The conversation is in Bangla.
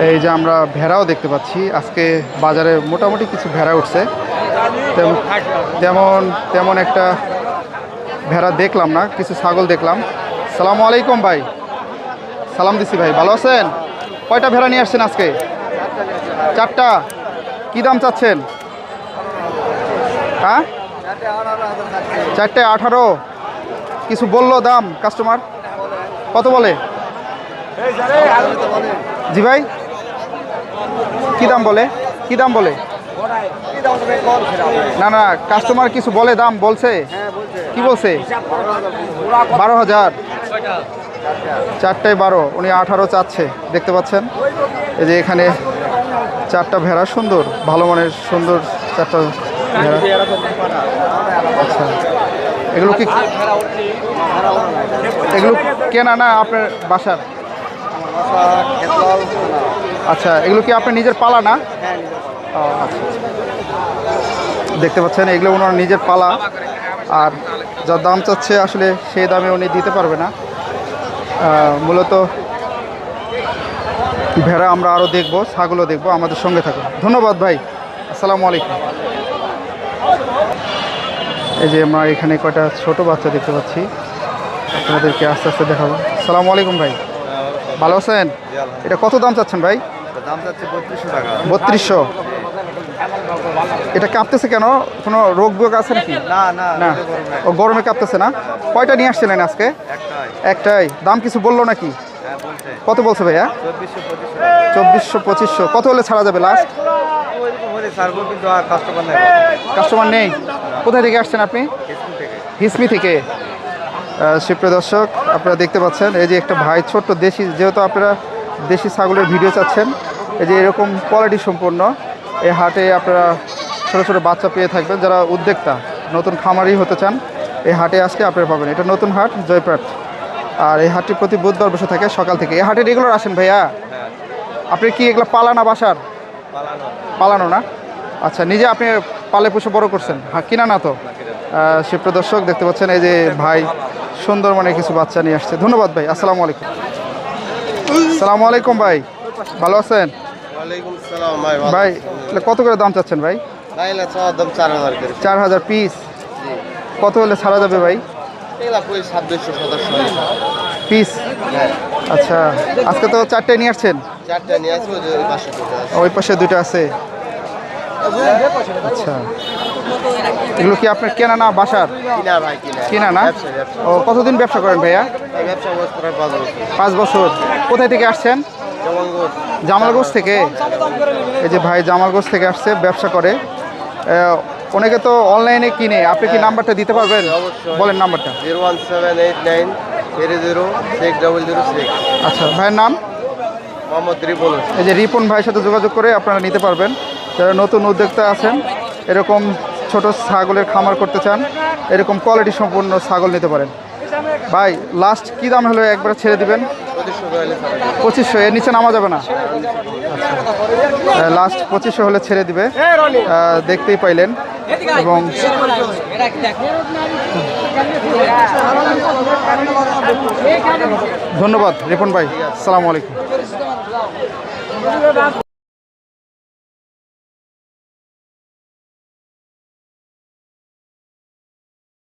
এই যে আমরা ভেড়াও দেখতে পাচ্ছি। আজকে বাজারে মোটামুটি কিছু ভেড়া উঠছে। তেম- তেমন তেমন একটা ভেড়া দেখলাম না, কিছু ছাগল দেখলাম। সালাম আলাইকুম ভাই। সালাম দিছি ভাই, ভালো আছেন? কয়টা ভেড়া নিয়ে আসছেন আজকে? চারটা। কী দাম চাচ্ছেন? হ্যাঁ? চারটে আঠারো। কিছু বলল দাম কাস্টমার কত বলে? জি ভাই। কি দাম বলে? কি দাম বলে? না না কাস্টমার কিছু বলে দাম, বলছে। কি বলছে? বারো হাজার। চারটায় বারো, উনি আঠারো চাচ্ছে, দেখতে পাচ্ছেন? এই যে এখানে চারটা ভেড়া সুন্দর, ভালো মানের সুন্দর চারটা ভেড়া। আচ্ছা। এগুলো কি এগুলো কেনা না আপনার বাসার? আচ্ছা এগুলো কি আপনার নিজের পালা না? ও, আচ্ছা আচ্ছা। দেখতে পাচ্ছেন এগুলো ওনার নিজের পালা। আর যা দাম চাচ্ছে আসলে সেই দামে উনি দিতে পারবে না। মূলত ভেড়া আমরা আরও দেখব ছাগলও দেখব আমাদের সঙ্গে থাকুন। ধন্যবাদ ভাই আসসালামু আলাইকুম। এই যে আমরা এখানে কয়টা ছোট বাচ্চা দেখতে পাচ্ছি আপনাদেরকে আস্তে আস্তে দেখাবো। আসসালামু আলাইকুম ভাই ভালো আছেন? এটা কত দাম চাচ্ছেন ভাই? দাম যাচ্ছে বত্রিশশো টাকা। বত্রিশশো? এটা কাঁপতেছে কেন? কোনো রোগ বোগ আছে নাকি? না না না। ও গরমে কাঁপতেছে না? কয়টা নিয়ে আসছিলেন আজকে? একটাই। দাম কিছু বলল নাকি? হ্যাঁ কত বলছে ভাইয়া? চব্বিশশো পঁচিশশো কত হলে ছাড়া যাবে লাস্ট কাস্টমার নেই। কোথায় থেকে আসছেন আপনি? হিসমি থেকে। সুপ্রিয় দর্শক আপনারা দেখতে পাচ্ছেন এই যে একটা ভাই ছোট্ট দেশি যেহেতু আপনারা দেশি ছাগলের ভিডিও চাচ্ছেন। এই যে এরকম কোয়ালিটি সম্পন্ন। এই হাটে আপনারা ছোটো ছোটো বাচ্চা পেয়ে থাকবেন, যারা উদ্যোক্তা, নতুন খামারি হতে চান, এই হাটে আসলে আপনারা পাবেন। এটা নতুন হাট জয়পাট আর এই হাটটি প্রতি বুধবার বসে থাকে, সকাল থেকে। এই হাটে রেগুলার আসেন ভাইয়া? আপনি কি এগুলো পালানা বাসার? পালানো না। আচ্ছা নিজে আপনি পালে পুষে বড় করছেন। হ্যাঁ কিনা না তো? সুপ্রিয় প্রদর্শক দেখতে পাচ্ছেন এই যে ভাই সুন্দর মানে কিছু বাচ্চা নিয়ে আসছে। ধন্যবাদ ভাই, আসসালামু আলাইকুম। আসসালামু আলাইকুম ভাই। ভালো আছেন? ভাই কত করে দাম চাচ্ছেন ভাই? চার হাজার পিস কত হলে ছাড়া যাবে ভাই? পিস হ্যাঁ। আচ্ছা আজকে তো চারটে নিয়ে আসছেন? ওই পাশে দুটো আছে? আচ্ছা। এগুলো কি আপনার কেনা না বাসার? কিনা ভাই কিনা। কিনা না? ও কতদিন ব্যবসা করেন ভাইয়া? ব্যবসা পাঁচ বছর। পাঁচ বছর। কোথায় থেকে আসছেন? জামালগঞ্জ। থেকে? এই যে ভাই জামালগঞ্জ থেকে আসছে ব্যবসা করে। অনেকে তো অনলাইনে কিনে। আপনি কি নাম্বারটা দিতে পারবেন? বলেন নাম্বারটা। Zero one seven eight nine three zero six double zero six. আচ্ছা ভাইয়ের নাম? মোহাম্মদ রিপন এই যে রিপন ভাইয়ের সাথে যোগাযোগ করে আপনারা নিতে পারবেন। যারা নতুন উদ্যোক্তা আছেন এরকম ছোট ছাগলের খামার করতে চান, এরকম কোয়ালিটি সম্পূর্ণ ছাগল নিতে পারেন। ভাই লাস্ট কি দাম হলো একবার ছেড়ে দিবেন? পঁচিশশো, এর নিচে নামা যাবে না। লাস্ট পঁচিশশো হলে ছেড়ে দিবে। দেখতেই পাইলেন। এবং ধন্যবাদ, রিপন ভাই। আসসালামু আলাইকুম।